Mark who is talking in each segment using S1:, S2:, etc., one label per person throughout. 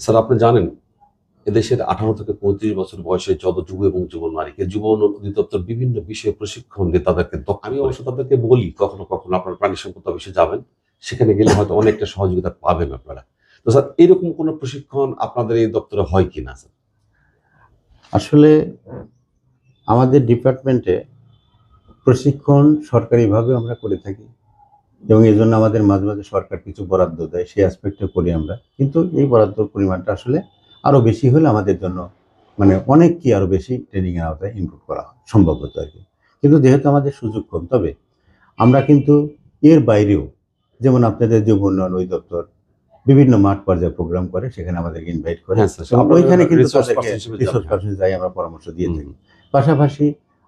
S1: Sir আপনি জানেন এদেশের আঠারো থেকে পঁয়ত্রিশ বছর বয়সে যত যুব এবং যুব নারীকে যুব অধিদপ্তর বিভিন্ন বিষয়ে প্রশিক্ষণ দিয়ে তাদেরকে আমি অবশ্য তাদেরকে বলি কখনো কখনো আপনার প্রাণী সম্পদ অফিসে যাবেন সেখানে গেলে হয়তো অনেকটা সহযোগিতা পাবেন আপনারা। তো স্যার এরকম কোনো প্রশিক্ষণ আপনাদের এই দপ্তরে হয় কিনা স্যার?
S2: আসলে আমাদের ডিপার্টমেন্টে প্রশিক্ষণ সরকারিভাবে আমরা করে থাকি। এবং এই জন্য আমাদের মাঝে মাঝে সরকার কিছু বরাদ্দ দেয় সেই অ্যাসপেক্টে করি আমরা। কিন্তু এই বরাদ্দর পরিমাণটা আসলে আরও বেশি হলে আমাদের জন্য মানে অনেক কি আরও বেশি ট্রেনিংয়ের আওতায় ইনক্লুড করা সম্ভব হতো আর কি। কিন্তু যেহেতু আমাদের সুযোগ কম তবে আমরা কিন্তু এর বাইরেও যেমন আপনাদের যুব উন্নয়ন অধিদপ্তর বিভিন্ন মাঠ পর্যায়ে প্রোগ্রাম করে সেখানে আমাদেরকে ইনভাইট করে।
S1: হ্যাঁ
S2: ওইখানে কিন্তু তাদেরকে রিসোর্স পার্সন যাই আমরা পরামর্শ দিয়ে থাকি। পাশাপাশি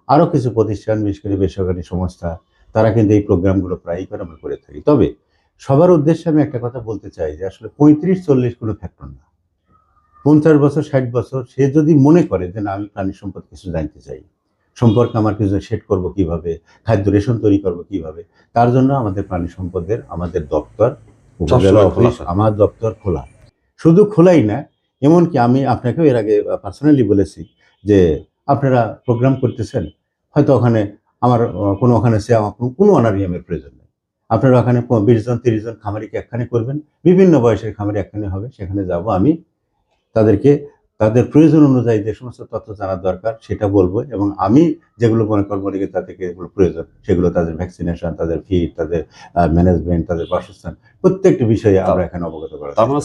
S2: আরও কিছু প্রতিষ্ঠান বিশেষ করে বেসরকারি সংস্থা তারা কিন্তু এই প্রোগ্রামগুলো প্রায়ই করে আমরা করে থাকি। তবে সবার উদ্দেশ্যে আমি একটা কথা বলতে চাই যে আসলে পঁয়ত্রিশ চল্লিশ কোনো ফ্যাক্টর না। পঞ্চাশ বছর ষাট বছর সে যদি মনে করে যে না আমি প্রাণী সম্পদ কিছু জানতে চাই সম্পর্কে আমার কিছু সেট করব কীভাবে খাদ্য রেশন তৈরি করব কীভাবে তার জন্য আমাদের প্রাণী সম্পদের আমাদের দপ্তর উপজেলা অফিস আমার দপ্তর খোলা। শুধু খোলাই না এমনকি আমি আপনাকেও এর আগে পার্সোনালি বলেছি যে আপনারা প্রোগ্রাম করতেছেন হয়তো ওখানে আমার কোনো ওখানে সে আমার কোনো- অনারিয়ামের প্রয়োজন নেই। আপনারা ওখানে বিশ জন, তিরিশ জন খামারিকে একখানে করবেন। বিভিন্ন বয়সের খামারি একখানে হবে, সেখানে যাব আমি। তাদেরকে তাদের প্রয়োজন অনুযায়ী যে সমস্ত তথ্য জানার দরকার সেটা বলব এবং আমি যেগুলো মনে করব যে তাদেরকে এগুলো প্রয়োজন সেগুলো তাদের ভ্যাকসিনেশন তাদের ফিড তাদের ম্যানেজমেন্ট তাদের বাসস্থান প্রত্যেকটি বিষয়ে আমরা এখানে অবগত করা
S1: তার মানে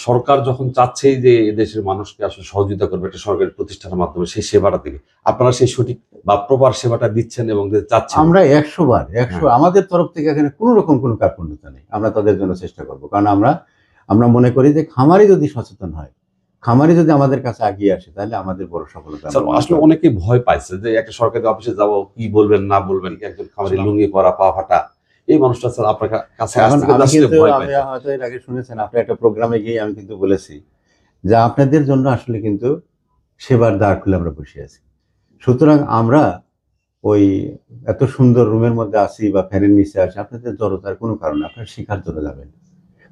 S1: সরকার যখন চাচ্ছেই যে এদেশের মানুষকে আসলে সহযোগিতা করবে একটা সরকারি প্রতিষ্ঠানের মাধ্যমে সেই সেবাটা দিবে। আপনারা সেই সঠিক বা প্রপার সেবাটা দিচ্ছেন এবং চাচ্ছেন।
S2: আমরা একশো বার একশো
S1: হ্যাঁ।
S2: আমাদের তরফ থেকে এখানে কোনো রকম কোনো কার্পণ্যতা নেই। আমরা তাদের জন্য চেষ্টা করব। কারণ আমরা আমরা মনে করি যে খামারি যদি সচেতন হয় খামারি যদি আমাদের কাছে আগিয়ে আসে তাহলে আমাদের বড় সফলতা
S1: আসলে। অনেকেই ভয় পাইছে যে একটা সরকারি অফিসে যাব কি বলবেন না বলবেন একজন খামারি লুঙ্গি পরা পা ফাটা এই মানুষটা স্যার আপনার কাছে
S2: হয়তো এর আগে শুনেছেন আপনি একটা প্রোগ্রামে গিয়ে আমি কিন্তু বলেছি যে আপনাদের জন্য আসলে কিন্তু সেবার দ্বার খুলে আমরা বসে আছি। সুতরাং আমরা ওই এত সুন্দর রুমের মধ্যে আসি বা ফ্যানের নিচে আসি আপনাদের জড়তার কোনো কারণে আপনারা শিখার জন্য যাবেন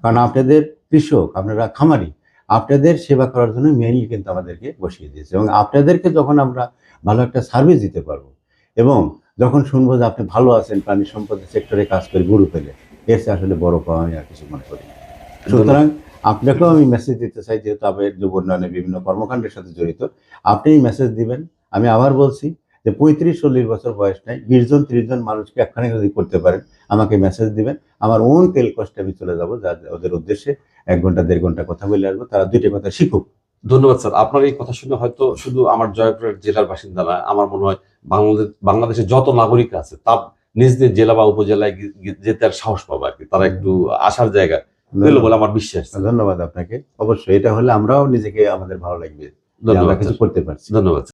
S2: কারণ আপনাদের কৃষক আপনারা খামারি আপনাদের সেবা করার জন্য মেইনলি কিন্তু আমাদেরকে বসিয়ে দিয়েছে এবং আপনাদেরকে যখন আমরা ভালো একটা সার্ভিস দিতে পারব এবং যখন শুনব যে আপনি ভালো আছেন প্রাণী সম্পদ সেক্টরে কাজ করে গুরু পেলে এর চেয়ে আসলে বড় পাওয়া আমি আর কিছু মনে করি সুতরাং আপনাকেও আমি মেসেজ দিতে চাই যেহেতু আপনার যুব উন্নয়নের বিভিন্ন কর্মকাণ্ডের সাথে জড়িত আপনি মেসেজ দিবেন আমি আবার বলছি যে পঁয়ত্রিশ চল্লিশ বছর বয়স নাই বিশ জন ত্রিশ জন মানুষকে একখানে যদি করতে পারেন আমাকে মেসেজ দিবেন। আমার ওন তেল কষ্টে আমি চলে যাব যা ওদের উদ্দেশ্যে এক ঘণ্টা দেড় ঘণ্টা কথা বলে আসব তারা দুইটা কথা শিখুক।
S1: ধন্যবাদ স্যার। আপনার এই কথা শুনে হয়তো শুধু আমার জয়পুরের জেলার বাসিন্দা না আমার মনে হয় বাংলাদেশ বাংলাদেশের যত নাগরিক আছে তার নিজ নিজ জেলা বা উপজেলায় যেতে আর সাহস পাবে আর কি। তারা একটু আসার জায়গা পেল বলে আমার বিশ্বাস।
S2: ধন্যবাদ আপনাকে। অবশ্যই এটা হলে আমরাও নিজেকে আমাদের ভালো লাগবে আমরা
S1: ধন্যবাদ
S2: কিছু করতে পারছি।
S1: ধন্যবাদ